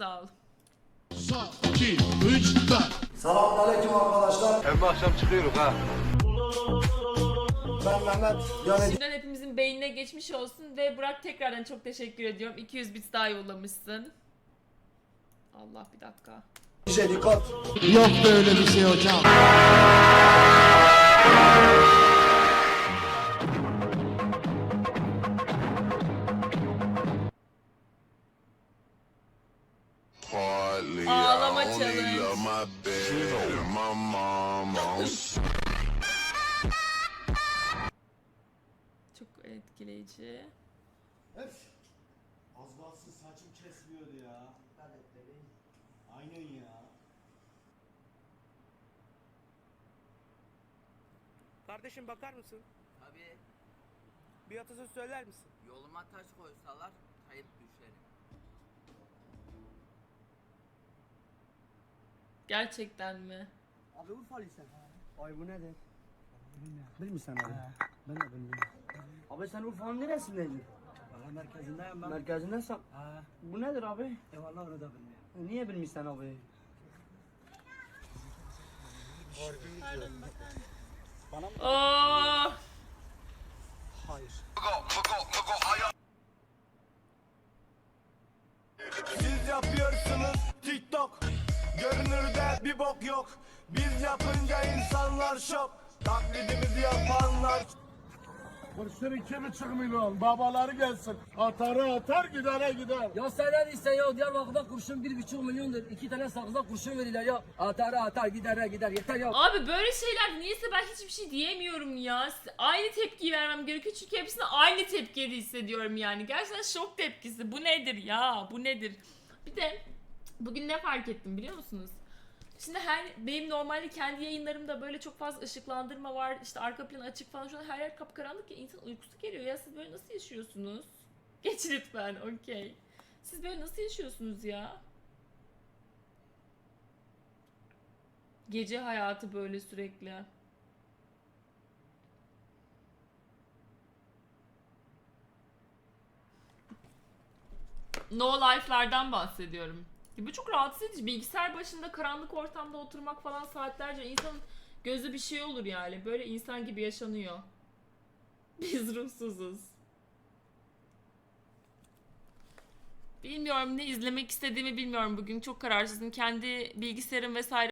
sağ ol. Son, iki, üç, dört. Selamünaleyküm arkadaşlar. Hem akşam çıkıyoruz ha. Ben Mehmet. Yani Şimdiden hepimizin beynine geçmiş olsun ve Burak tekrardan çok teşekkür ediyorum. 200 bits daha yollamışsın. Allah bir dakika. DJ dikkat. Yok böyle bir şey hocam. Only challenge. love my bed and my mama. Çok etkileyici. Az kalsın saçım kesmiyordu ya. Aynen ya. Kardeşim bakar mısın? Tabii Bir atasöz söyler misin? yoluma taş koysalar kayıp düşerim. Gerçekten mi? Abi Urfalıysan. Ay bu nedir? Bilmiyorsun abi. Ben de bilmiyorum. Abi sen Urfa'nın neresindeydin? Valla merkezindeyim ben. Merkezindesin. Ha, Bu nedir abi? e valla onu da bilmiyorum. E, Niye bilmişsin abi? Oo. Siz yapıyorsunuz TikTok. Görünürde bir bok yok. Biz yapınca insanlar şok. Taklidimizi yapanlar Kursun iki buçuk milyon. Babaları gelsin. Atarı atar gidere gider. Ya sen ne diyorsun ya? Diyarbakır'da kurşun bir buçuk milyondur. İki tane sakıza kurşun verirler ya. Atar atar gider gider yeter ya. Abi böyle şeyler niyeyse ben hiçbir şey diyemiyorum ya. Aynı tepkiyi vermem gerekiyor çünkü hepsine aynı tepkiyi hissediyorum yani. Gerçekten şok tepkisi. Bu nedir ya? Bu nedir? Bir de bugün ne fark ettim biliyor musunuz? Şimdi her benim normalde kendi yayınlarımda böyle çok fazla ışıklandırma var. işte arka plan açık falan. Şu an her yer kapkaranlık ya insan uykusu geliyor. Ya siz böyle nasıl yaşıyorsunuz? Geç lütfen. Okey. Siz böyle nasıl yaşıyorsunuz ya? Gece hayatı böyle sürekli. No life'lardan bahsediyorum. Ya Bu çok rahatsız edici. Bilgisayar başında karanlık ortamda oturmak falan saatlerce insanın gözü bir şey olur yani. Böyle insan gibi yaşanıyor. Biz ruhsuzuz. Bilmiyorum ne izlemek istediğimi bilmiyorum bugün. Çok kararsızım. Kendi bilgisayarım vesaire